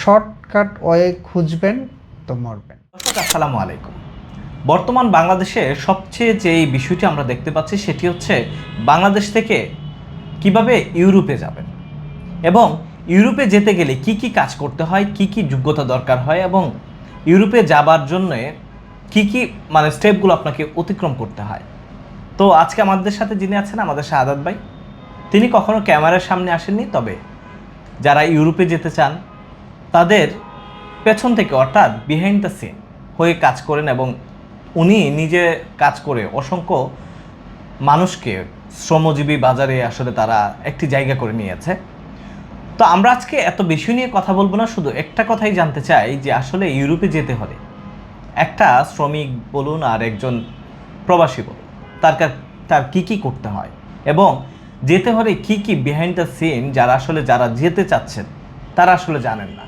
Shortcut way খুঁজবেন তো মরবেন। আসসালামু আলাইকুম। বর্তমান বাংলাদেশে সবচেয়ে যে বিষয়টি আমরা দেখতে পাচ্ছি সেটি হচ্ছে বাংলাদেশ থেকে কীভাবে ইউরোপে যাবেন এবং ইউরোপে যেতে গেলে কি কি কাজ করতে হয়, কি কি যোগ্যতা দরকার হয় এবং ইউরোপে যাবার জন্য কি কি মানে স্টেপগুলো আপনাকে অতিক্রম করতে হয়। তো আজকে আমাদের সাথে যিনি আছেন, আমাদের শাহাদাত ভাই, তিনি কখনো ক্যামেরার সামনে আসেননি, তবে যারা ইউরোপে যেতে চান তাদের পেছন থেকে, অর্থাৎ বিহাইন্ড দ্য সিন হয়ে কাজ করেন এবং উনি নিজে কাজ করে অসংখ্য মানুষকে শ্রমজীবী বাজারে আসলে তারা একটি জায়গা করে নিয়েছে। তো আমরা আজকে এত বেশি নিয়ে কথা বলব না, শুধু একটা কথাই জানতে চাই যে আসলে ইউরোপে যেতে হলে একটা শ্রমিক বলুন আর একজন প্রবাসী বলুন, তার তার কি কি করতে হয় এবং যেতে হলে কি কি বিহাইন্ড দ্য সিন যারা আসলে, যারা যেতে চাচ্ছেন, তারা আসলে জানেন না।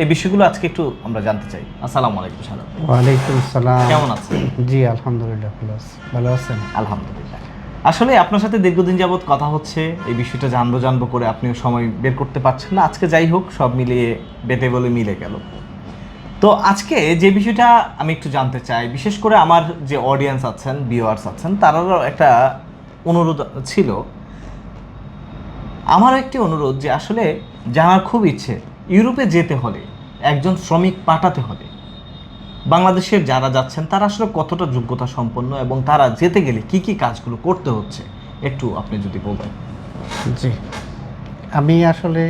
এই বিষয়গুলো আজকে একটু আমরা জানতে চাই। আসসালামু আলাইকুম সালাম। ওয়ালাইকুম আসসালাম কেমন আছেন? জি আলহামদুলিল্লাহ ভালো আছি। ভালো আছেন? আলহামদুলিল্লাহ। আসলে আপনার সাথে দীর্ঘদিন যাবৎ কথা হচ্ছে এই বিষয়টা জানব জানব করে আপনিও সময় বের করতে পারছেন না। আজকে যাই হোক সব মিলিয়ে বেটে বলে মিলে গেল। তো আজকে যে বিষয়টা আমি একটু জানতে চাই বিশেষ করে আমার যে অডিয়েন্স আছেন ভিউয়ার্স আছেন তারারও একটা অনুরোধ ছিল। আমার একটি অনুরোধ যে আসলে জানার খুব ইচ্ছে ইউরোপে যেতে হলে, একজন শ্রমিক পাঠাতে হলে। বাংলাদেশের যারা যাচ্ছেন, তারা আসলে কতটা যোগ্যতা সম্পন্ন এবং তারা যেতে গেলে কি কি কাজগুলো করতে হচ্ছে, একটু আপনি যদি বলতেন। জি। আমি আসলে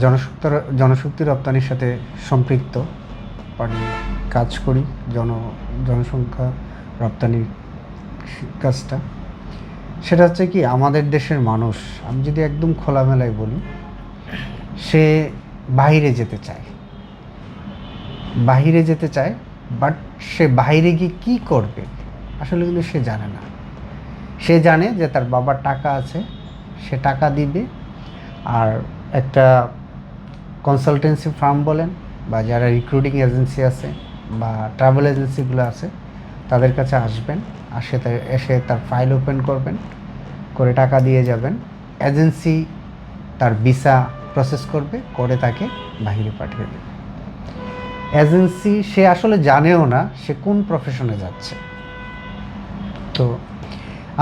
জনশক্তি জনশক্তি রপ্তানির সাথে সম্পৃক্ত। মানে কাজ করি, জন, জনসংখ্যা রপ্তানির কাজটা। সেটা হচ্ছে কি, আমাদের দেশের মানুষ, আমি যদি একদম খোলামেলায় বলি সে বাইরে যেতে চায়। বাইরে যেতে চায় বাট সে বাইরে গিয়ে কী করবে? আসলে কিন্তু সে জানে না। সে জানে যে তার বাবার টাকা আছে, সে টাকা দিবে। আর একটা কনসালটেন্সি ফার্ম বলেন, বা যারা রিক্রুটিং এজেন্সি আছে, বা ট্রাভেল এজেন্সিগুলো আছে, তাদের কাছে আসবেন, আসে তা- এসে তার ফাইল ওপেন করবেন, করে টাকা দিয়ে যাবেন। এজেন্সি তার ভিসা প্রসেস করবে, করে তাকে বাহিরে পাঠিয়ে দেবে। এজেন্সি সে আসলে জানেও না সে কোন প্রফেশনে যাচ্ছে। তো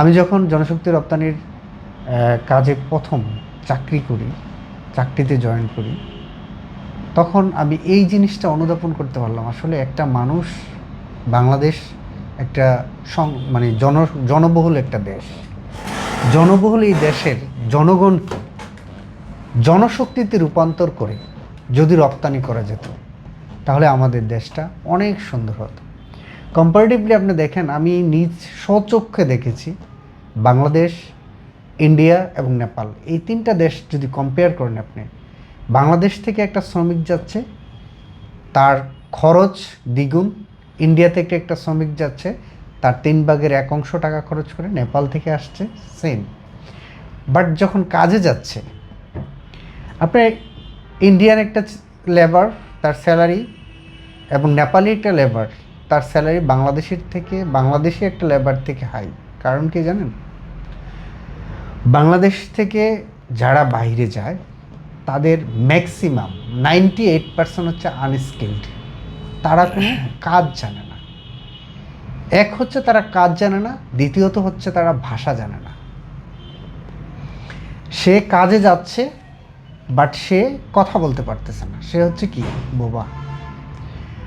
আমি যখন জনশক্তি রপ্তানির কাজে প্রথম চাকরি করি, চাকরিতে জয়েন করি, তখন আমি এই জিনিসটা অনুধাবন করতে পারলাম, আসলে একটা মানুষ বাংলাদেশ একটা সং মানে জন, জনবহুল একটা দেশ। জনবহুল এই দেশের জনগণকে জনশক্তিতে রূপান্তর করে যদি রপ্তানি করা যেত, তাহলে আমাদের দেশটা অনেক সুন্দর হতো। কম্পারেটিভলি আপনি দেখেন, আমি নিজ স্বচক্ষে দেখেছি বাংলাদেশ, ইন্ডিয়া এবং নেপাল। এই তিনটা দেশ যদি কম্পেয়ার করেন আপনি, বাংলাদেশ থেকে একটা শ্রমিক যাচ্ছে, তার খরচ দ্বিগুণ, ইন্ডিয়া থেকে একটা শ্রমিক যাচ্ছে, তার তিন ভাগের এক অংশ টাকা খরচ করে নেপাল থেকে আসছে সেম বাট যখন কাজে যাচ্ছে আপনি ইন্ডিয়ান একটা লেবার তার স্যালারি এবং নেপালি একটা লেবার তার স্যালারি বাংলাদেশের থেকে, বাংলাদেশি একটা লেবার থেকে হাই কারণ কি জানেন? বাংলাদেশ থেকে যারা বাইরে যায়, তাদের ম্যাক্সিমাম নাইনটি এইট পার্সেন্ট হচ্ছে আনস্কিল্ড তারা কোনো কাজ জানে না। এক হচ্ছে তারা কাজ জানে না, দ্বিতীয়ত হচ্ছে তারা ভাষা জানে না। সে কাজে যাচ্ছে বাট সে কথা বলতে পারতেছে না। সে হচ্ছে কি? বোবা।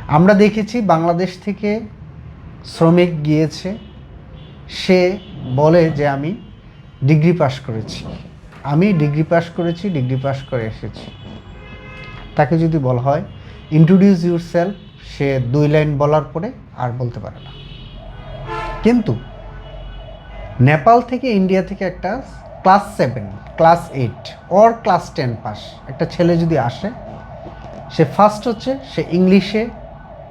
আমরা দেখেছি বাংলাদেশ থেকে শ্রমিক গিয়েছে। সে বলে যে, আমি ডিগ্রি পাস করেছি। আমি ডিগ্রি পাস করেছি, ডিগ্রি পাস করে এসেছি। তাকে যদি বলা হয় ইন্ট্রোডিউস ইউর সেলফ সে দুই লাইন বলার পরে আর বলতে পারে না। কিন্তু, নেপাল থেকে ইন্ডিয়া থেকে একটা class seven class eight or class ten pass. একটা ছেলে যদি আসে, সে ফার্স্ট হচ্ছে, সে ইংলিশে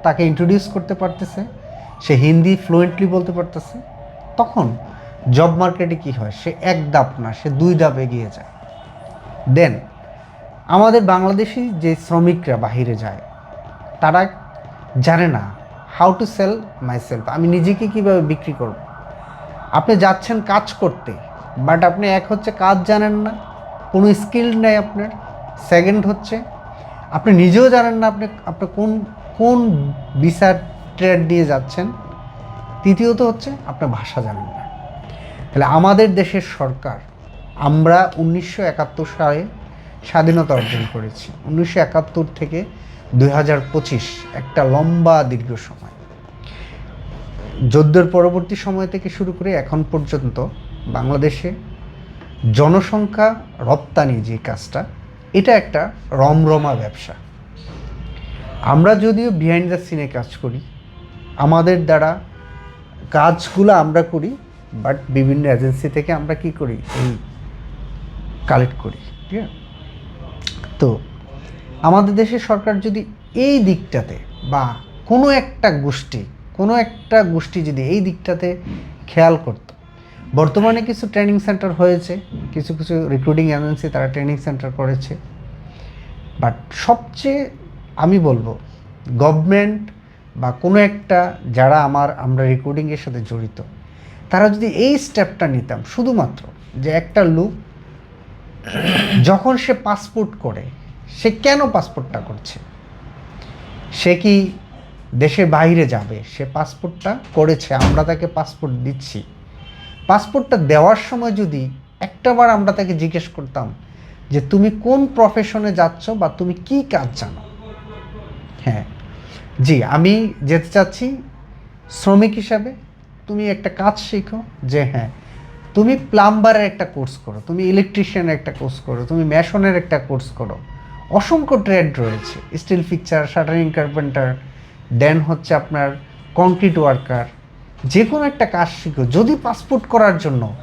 তাকে ইন্ট্রোডিউস করতে পারতেছে, সে হিন্দি ফ্লুয়েন্টলি বলতে পারতেছে। তখন জব মার্কেটে কি হয়? সে এক ধাপ না, সে দুই ধাপ এগিয়ে যায়। দেন আমাদের বাংলাদেশি যে শ্রমিকরা বাহিরে যায়, তারা জানে না how to sell myself আমি নিজেকে কীভাবে বিক্রি করব? আপনি যাচ্ছেন কাজ করতে বাট আপনি এক হচ্ছে কাজ জানেন না, কোনো স্কিল নেই আপনার। সেকেন্ড হচ্ছে, আপনি নিজেও জানেন না আপনি আপনি কোন কোন ভিসা ট্রেড নিয়ে যাচ্ছেন। তৃতীয়ত হচ্ছে আপনি ভাষা জানেন না। তাহলে আমাদের দেশের সরকার, আমরা উনিশশো একাত্তর সালে স্বাধীনতা অর্জন করেছি। উনিশশো একাত্তর থেকে দুই হাজার পঁচিশ, একটা লম্বা দীর্ঘ সময়। যুদ্ধের পরবর্তী সময় থেকে শুরু করে এখন পর্যন্ত বাংলাদেশে জনসংখ্যা রপ্তানি যে কাজটা, এটা একটা রমরমা ব্যবসা। আমরা যদিও বিহাইন্ড দ্য সিনে কাজ করি, আমাদের দ্বারা কাজগুলো আমরা করি বাট বিভিন্ন এজেন্সি থেকে আমরা কি করি, এই কালেক্ট করি, ঠিক আছে? তো আমাদের দেশের সরকার যদি এই দিকটাতে বা কোনো একটা গোষ্ঠী, কোনো একটা গোষ্ঠী যদি এই দিকটাতে খেয়াল করত বর্তমানে কিছু ট্রেনিং সেন্টার হয়েছে, কিছু কিছু রিক্রুটিং এজেন্সি তারা ট্রেনিং সেন্টার করেছে। বাট সবচেয়ে আমি বলব গভর্নমেন্ট বা কোনো একটা যারা আমার, আমরা রেকর্ডিংয়ের সাথে জড়িত, তারা যদি এই স্টেপটা নিতাম, শুধুমাত্র যে একটা লোক যখন সে পাসপোর্ট করে, সে কেন পাসপোর্টটা করছে? সে কি দেশের বাইরে যাবে? সে পাসপোর্টটা করেছে, আমরা তাকে পাসপোর্ট দিচ্ছি। পাসপোর্টটা দেওয়ার সময় যদি একটাবার আমরা তাকে জিজ্ঞেস করতাম যে তুমি কোন প্রফেশনে যাচ্ছ বা তুমি কি কাজ জানো? হ্যাঁ জি, আমি যেতে চাচ্ছি শ্রমিক হিসাবে। তুমি একটা কাজ শেখো যে হ্যাঁ তুমি প্লাম্বারের একটা কোর্স করো, তুমি ইলেকট্রিশিয়ানের একটা কোর্স করো, তুমি ম্যাশনের একটা কোর্স করো। অসংখ্য ট্রেড রয়েছে steel fixture shuttering carpenter then হচ্ছে আপনার কংক্রিট ওয়ার্কার যে কোনো একটা কাজ শিখো। যদি পাসপোর্ট করার জন্য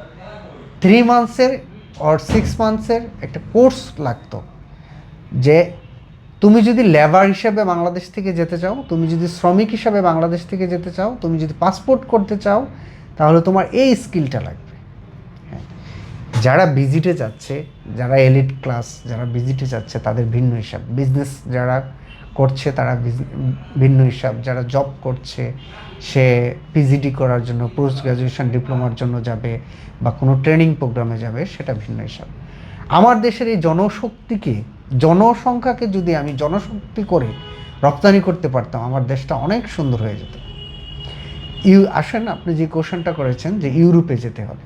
থ্রি মান্থসের অর সিক্স মান্থসের একটা কোর্স লাগতো, যে তুমি যদি লেবার হিসাবে বাংলাদেশ থেকে যেতে চাও, তুমি যদি শ্রমিক হিসাবে বাংলাদেশ থেকে যেতে চাও, তুমি যদি পাসপোর্ট করতে চাও, তাহলে তোমার এই স্কিলটা লাগবে। হ্যাঁ। যারা ভিজিটে যাচ্ছে, যারা এলিট ক্লাস যারা ভিজিটে যাচ্ছে, তাদের ভিন্ন হিসাব। বিজনেস যারা করছে তারা ভিন্ন হিসাব, যারা জব করছে, সে পিজিডি করার জন্য পোস্ট গ্রাজুয়েশন ডিপ্লোমার জন্য যাবে বা কোনো ট্রেনিং প্রোগ্রামে যাবে, সেটা ভিন্ন হিসাব। আমার দেশের এই জনশক্তিকে, জনসংখ্যাকে যদি আমি জনশক্তি করে রপ্তানি করতে পারতাম, আমার দেশটা অনেক সুন্দর হয়ে যেত। ইউ আসেন আপনি যে কোশ্চেনটা করেছেন যে ইউরোপে যেতে হবে।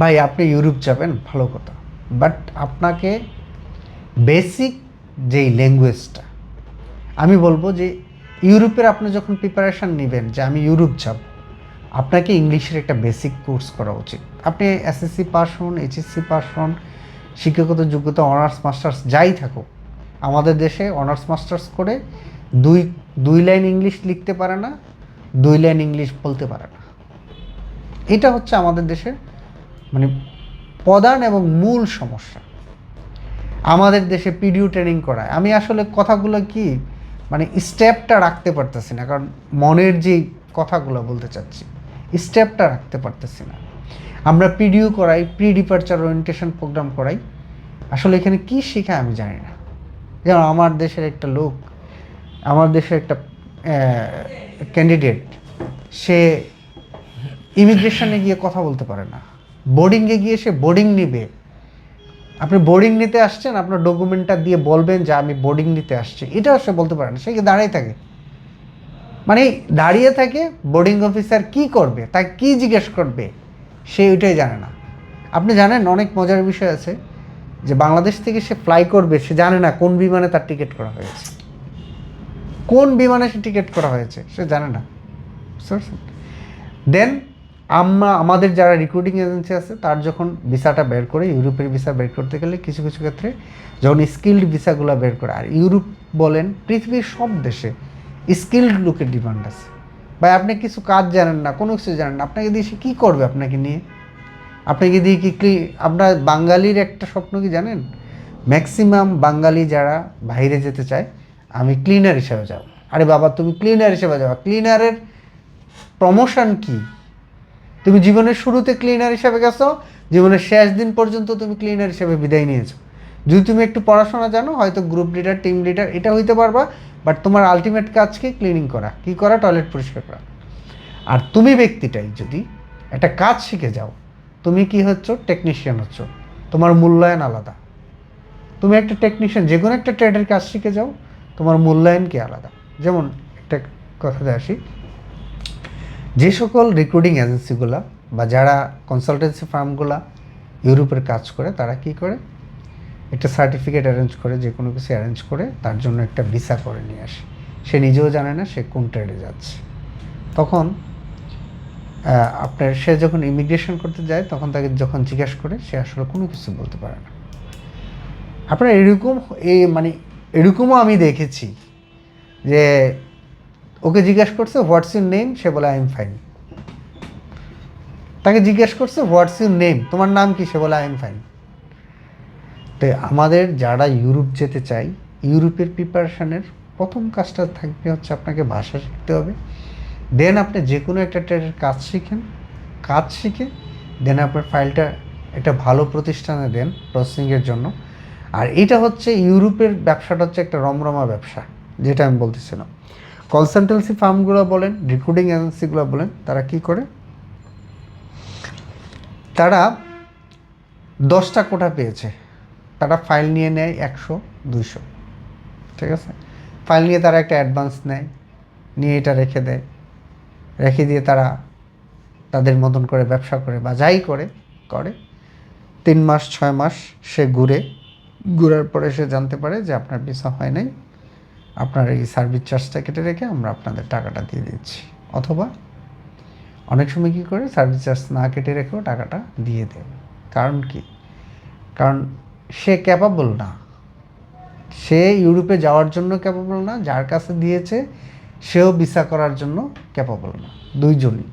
ভাই, আপনি ইউরোপ যাবেন, ভালো কথা। বাট আপনাকে বেসিক যেই ল্যাঙ্গুয়েজটা আমি বলব যে ইউরোপের আপনি যখন প্রিপারেশান নেবেন যে আমি ইউরোপ যাব, আপনাকে ইংলিশের একটা বেসিক কোর্স করা উচিত। আপনি এসএসসি পাস হন এইচএসসি পাস হন, শিক্ষাগত যোগ্যতা অনার্স মাস্টার্স যাই থাকুক, আমাদের দেশে অনার্স মাস্টার্স করে দুই দুই লাইন ইংলিশ লিখতে পারে না, দুই লাইন ইংলিশ বলতে পারে না। এটা হচ্ছে আমাদের দেশের মানে প্রধান এবং মূল সমস্যা। আমাদের দেশে পিডিউ ট্রেনিং করায়। আমি আসলে কথাগুলো কি মানে স্টেপটা রাখতে পারতেছি না, কারণ মনের যে কথাগুলো বলতে চাচ্ছি স্টেপটা রাখতে পারতেছি না। আমরা পিডিউ করাই প্রি ডিপারচার ওরিয়েন্টেশন প্রোগ্রাম করাই। আসলে এখানে কি শেখায় আমি জানি না। যেমন আমার দেশের একটা লোক, আমার দেশের একটা ক্যান্ডিডেট সে ইমিগ্রেশনে গিয়ে কথা বলতে পারে না। বোর্ডিংয়ে গিয়ে সে বোর্ডিং নিবে। আপনি বোর্ডিং নিতে আসছেন, আপনার ডকুমেন্টটা দিয়ে বলবেন যে আমি বোর্ডিং নিতে আসছি। এটাও সে বলতে পারে না, সে দাঁড়িয়ে থাকে? মানে দাঁড়িয়ে থাকে বোর্ডিং অফিসার কি করবে, তাকে কি জিজ্ঞেস করবে, সে ওইটাই জানে না। আপনি জানেন, অনেক মজার বিষয় আছে যে বাংলাদেশ থেকে সে ফ্লাই করবে, সে জানে না কোন বিমানে তার টিকিট করা হয়েছে। কোন বিমানে সে টিকিট করা হয়েছে, সে জানে না। দেন আমরা, আমাদের যারা রিক্রুটিং এজেন্সি আছে, তার যখন ভিসাটা বের করে, ইউরোপের ভিসা বের করতে গেলে কিছু কিছু ক্ষেত্রে যখন স্কিল্ড ভিসাগুলো বের করে, আর ইউরোপ বলেন, পৃথিবীর সব দেশে স্কিল্ড লোকের ডিমান্ড আছে। ভাই, আপনি কিছু কাজ জানেন না, কোনো কিছু জানেন না, আপনাকে দিয়ে সে কী করবে আপনাকে নিয়ে? আপনাকে দিয়ে কি ক্লি আপনার বাঙালির একটা স্বপ্ন কি জানেন? ম্যাক্সিমাম বাঙালি যারা বাইরে যেতে চায়, আমি ক্লিনার হিসাবে যাব। আরে বাবা, তুমি ক্লিনার হিসেবে যাবা। ক্লিনারের প্রমোশন কি? তুমি জীবনের শুরুতে ক্লিনার হিসাবে গেছো, জীবনের শেষ দিন পর্যন্ত তুমি ক্লিনার হিসাবে বিদায় নিয়েছো। যদি তুমি একটু পড়াশোনা জানো, হয়তো গ্রুপ লিডার টিম লিডার এটা হইতে পারবা বাট তোমার আলটিমেট কাজ কি ক্লিনিং করা। কি করা? টয়লেট পরিষ্কার করা। আর তুমি ব্যক্তিটাই যদি একটা কাজ শিখে যাও, তুমি কি হচ্ছ? টেকনিশিয়ান হচ্ছ। তোমার মূল্যায়ন আলাদা। তুমি একটা টেকনিশিয়ান যে কোনো একটা ট্রেডের কাজ শিখে যাও, তোমার মূল্যায়ন কি আলাদা? যেমন একটা কথাতে আসি যে সকল রিক্রুটিং এজেন্সিগুলো বা যারা কনসালটেন্সি ফার্মগুলো ইউরোপের কাজ করে, তারা কি করে? একটা সার্টিফিকেট অ্যারেঞ্জ করে, যে কোনো কিছু অ্যারেঞ্জ করে তার জন্য একটা ভিসা করে নিয়ে আসে। সে নিজেও জানে না, সে কোন ট্রেডে যাচ্ছে। তখন আপনার, সে যখন ইমিগ্রেশন করতে যায়, তখন তাকে যখন জিজ্ঞাসা করে, সে আসলে কোনো কিছু বলতে পারে না। আপনার এরকম এই মানে এরকমও আমি দেখেছি যে ওকে জিজ্ঞেস করছে হোয়াটস ইউর নেম সে বলে আই এম ফাইন তাকে জিজ্ঞেস করছে হোয়াটস ইউর নেম তোমার নাম কি? সে বলে আই এম ফাইন তো আমাদের যারা ইউরোপ যেতে চাই ইউরোপের প্রিপারেশনের প্রথম কাজটা থাকবে হচ্ছে আপনাকে ভাষা শিখতে হবে। দেন আপনি যে কোনো একটা ট্রেডের কাজ শিখেন, কাজ শিখে দেন আপনার ফাইলটা একটা ভালো প্রতিষ্ঠানে দেন প্রসেসিংয়ের জন্য। আর এটা হচ্ছে ইউরোপের ব্যবসাটা হচ্ছে একটা রমরমা ব্যবসা, যেটা আমি বলতেছিলাম। কনসালটেন্সি ফার্মগুলো বলেন রিক্রুটিং এজেন্সিগুলো বলেন, তারা কি করে? তারা দশটা কোটা পেয়েছে। তারা ফাইল নিয়ে নেয় একশো, দুইশো। ঠিক আছে? ফাইল নিয়ে তারা একটা অ্যাডভান্স নেয়, নিয়ে এটা রেখে দেয়। রেখে দিয়ে তারা তাদের মতন করে ব্যবসা করে বা যাই করে করে। তিন মাস, ছয় মাস সে ঘুরে, ঘুরার পরে সে জানতে পারে যে আপনার ভিসা হয় নাই। আপনার এই সার্ভিস চার্জটা কেটে রেখে আমরা আপনাদের টাকাটা দিয়ে দিচ্ছি। অথবা অনেক সময় কী করে সার্ভিস চার্জ না কেটে রেখেও টাকাটা দিয়ে দেবে কারণ কি? কারণ সে ক্যাপাবল না। সে ইউরোপে যাওয়ার জন্য ক্যাপাবল না, যার কাছে দিয়েছে, সেও ভিসা করার জন্য ক্যাপাবল না। দুইজনই।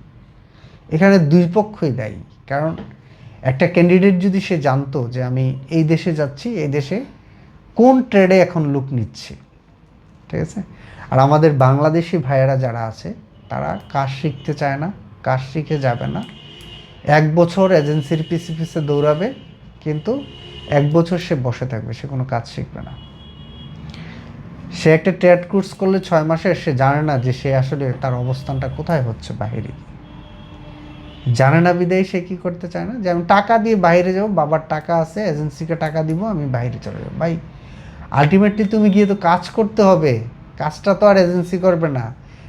এখানে দুই পক্ষই দায়ী। কারণ একটা ক্যান্ডিডেট যদি সে জানতো যে আমি এই দেশে যাচ্ছি, এই দেশে কোন ট্রেডে এখন লুক নিচ্ছে? ঠিক আছে? আর আমাদের বাংলাদেশি ভাইয়েরা যারা আছে, তারা কাজ শিখতে চায় না, কাজ শিখে যাবে না। এক বছর এজেন্সির পিছে পিছে দৌড়াবে, কিন্তু এক বছর সে বসে থাকবে, সে কোনো কাজ শিখবে না। সে একটা ট্রেড কোর্স করলে ছয় মাসে সে জানে না যে সে আসলে তার অবস্থানটা কোথায় হচ্ছে বাহিরে। জানে না বিদায় সে কী করতে চায় না? যে আমি টাকা দিয়ে বাইরে যাব, বাবার টাকা আছে, এজেন্সিকে টাকা দিব, আমি বাইরে চলে যাব। ভাই আলটিমেটলি তুমি গিয়ে তো কাজ করতে হবে। কাজটা তো আর এজেন্সি করবে না।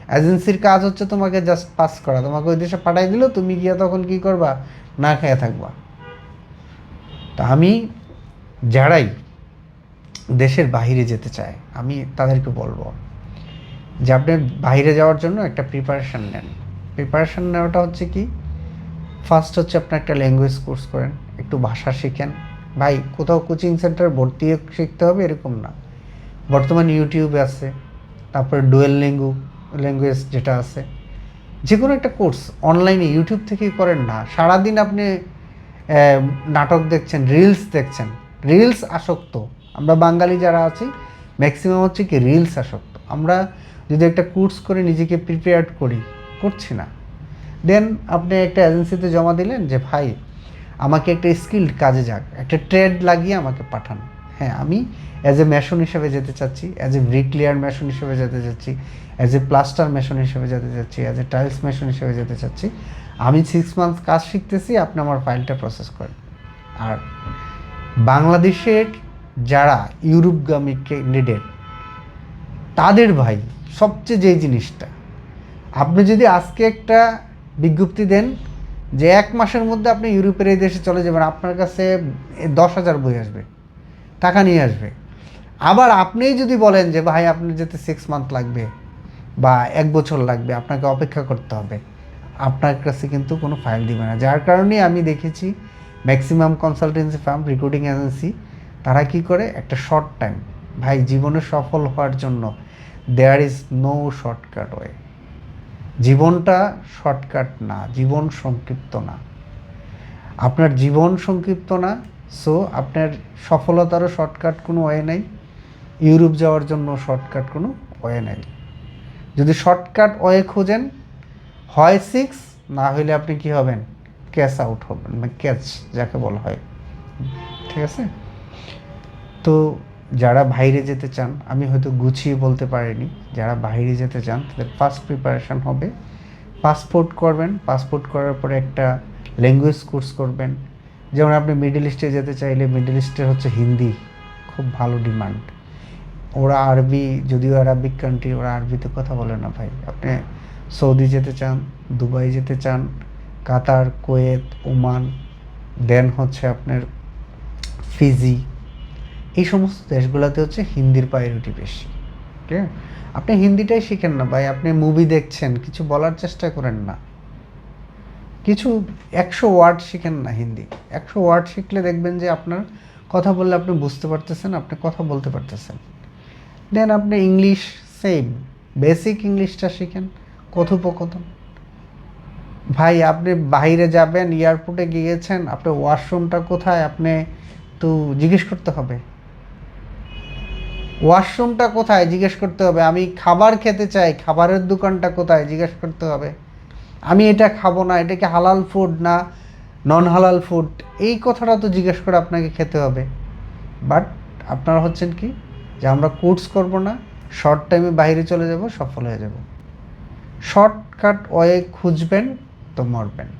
এজেন্সির কাজ হচ্ছে তোমাকে জাস্ট পাস করা। তোমাকে ওই দেশে পাঠাই দিল, তুমি গিয়ে তখন কি করবা? না খেয়ে থাকবা। তা আমি যারাই দেশের বাইরে যেতে চায়, আমি তাদেরকে বলব যে আপনি বাইরে যাওয়ার জন্য একটা প্রিপারেশান নেন। প্রিপারেশান নেওয়াটা হচ্ছে কি? ফার্স্ট হচ্ছে আপনি একটা ল্যাঙ্গুয়েজ কোর্স করেন, একটু ভাষা শিখেন। ভাই, কোথাও কোচিং সেন্টার ভর্তি শিখতে হবে এরকম না। বর্তমানে ইউটিউবে আছে, তারপরে ডুয়েল ল্যাঙ্গু ল্যাঙ্গুয়েজ যেটা আছে। যে কোনো একটা কোর্স অনলাইনে ইউটিউব থেকেই করেন না। সারাদিন আপনি নাটক দেখছেন রিলস দেখছেন। রিলস আসক্ত। আমরা বাঙালি যারা আছি ম্যাক্সিমাম হচ্ছে কি রিলস আসক্ত। আমরা যদি একটা কোর্স করে নিজেকে প্রিপেয়ার্ড করি, করছি না। দেন আপনি একটা এজেন্সিতে জমা দিলেন যে, ভাই আমাকে একটা স্কিল্ড কাজে যাক, একটা ট্রেড লাগিয়ে আমাকে পাঠান। হ্যাঁ আমি অ্যাজ এ মেশন হিসেবে যেতে চাচ্ছি অ্যাজ এ ব্রিকলিয়ার মেশন হিসেবে যেতে চাচ্ছি অ্যাজ এ প্লাস্টার মেশন হিসেবে যেতে চাচ্ছি অ্যাজ এ টাইলস মেশন হিসেবে যেতে চাচ্ছি। আমি সিক্স মান্থ কাজ শিখতেছি, আপনি আমার ফাইলটা প্রসেস করেন। আর বাংলাদেশের যারা ইউরোপগামী ক্যান্ডিডেট তাদের ভাই সবচেয়ে যে জিনিসটা, আপনি যদি আজকে একটা বিজ্ঞপ্তি দেন যে এক মাসের মধ্যে আপনি ইউরোপের এই দেশে চলে যাবেন, আপনার কাছে দশ হাজার বই আসবে, টাকা নিয়ে আসবে। আবার আপনিই যদি বলেন যে, ভাই, আপনার যেতে সিক্স মান্থ লাগবে বা এক বছর লাগবে, আপনাকে অপেক্ষা করতে হবে। আপনার কাছে কিন্তু কোনো ফাইল দিবে না। যার কারণে আমি দেখেছি maximum consultancy firm recruiting agency তারা কি করে? একটা শর্ট টাইম ভাই, জীবনে সফল হওয়ার জন্য there is no shortcut way জীবনটা শর্টকাট না, জীবন সংক্ষিপ্ত না। আপনার জীবন সংক্ষিপ্ত না সো আপনার সফলতারও শর্টকাট কোনো ওয়ে নেই, ইউরোপ যাওয়ার জন্য শর্টকাট কোনো ওয়ে নেই। যদি শর্টকাট ওয়ে খোঁজেন, হয় সিক্স না হলে আপনি কি হবেন? ক্যাচ আউট হবেন মানে ক্যাচ যাকে বলা হয়। ঠিক আছে? তো যারা বাইরে যেতে চান, আমি হয়তো গুছিয়ে বলতে পারিনি, যারা বাইরে যেতে চান, তাদের ফার্স্ট প্রিপারেশন হবে। পাসপোর্ট করবেন পাসপোর্ট করার পরে একটা ল্যাঙ্গুয়েজ কোর্স করবেন। যেমন আপনি মিডল ইস্টে যেতে চাইলে মিডল ইস্টের হচ্ছে হিন্দি, খুব ভালো ডিমান্ড ওরা আরবি, যদিও আরবিক কান্ট্রি ওরা আরবিতে কথা বলে না ভাই। আপনি সৌদি যেতে চান, দুবাই যেতে চান, কাতার, কোয়েত, ওমান দেন হচ্ছে আপনার ফিজি এই সমস্ত দেশগুলোতে হচ্ছে হিন্দির প্রায়োরিটি বেশি আছে আপনি হিন্দিটাই শিখেন না ভাই, আপনি মুভি দেখছেন, কিছু বলার চেষ্টা করেন না। কিছু একশো ওয়ার্ড শিখেন না হিন্দি। একশো ওয়ার্ড শিখলে দেখবেন যে আপনার কথা বললে আপনি বুঝতে পারতেছেন, আপনি কথা বলতে পারতেছেন। দেন আপনি ইংলিশ সেম বেসিক ইংলিশটা শিখেন, কথোপকথন। ভাই, আপনি বাইরে যাবেন এয়ারপোর্টে গিয়েছেন আপনার ওয়াশরুমটা কোথায়, আপনি তো জিজ্ঞেস করতে হবে। ওয়াশরুমটা কোথায়? জিজ্ঞেস করতে হবে। আমি খাবার খেতে চাই, খাবারের দোকানটা কোথায়? জিজ্ঞেস করতে হবে। আমি এটা খাব না, এটা কি হালাল ফুড না নন হালাল ফুড এই কথাটা তো জিজ্ঞেস করে আপনাকে খেতে হবে। বাট আপনারা হচ্ছেন কি? যে আমরা কোর্স করব না শর্ট টাইমে বাইরে চলে যাব, সফল হয়ে যাব। শর্টকাট ওয়ে খুঁজবেন তো মরবেন।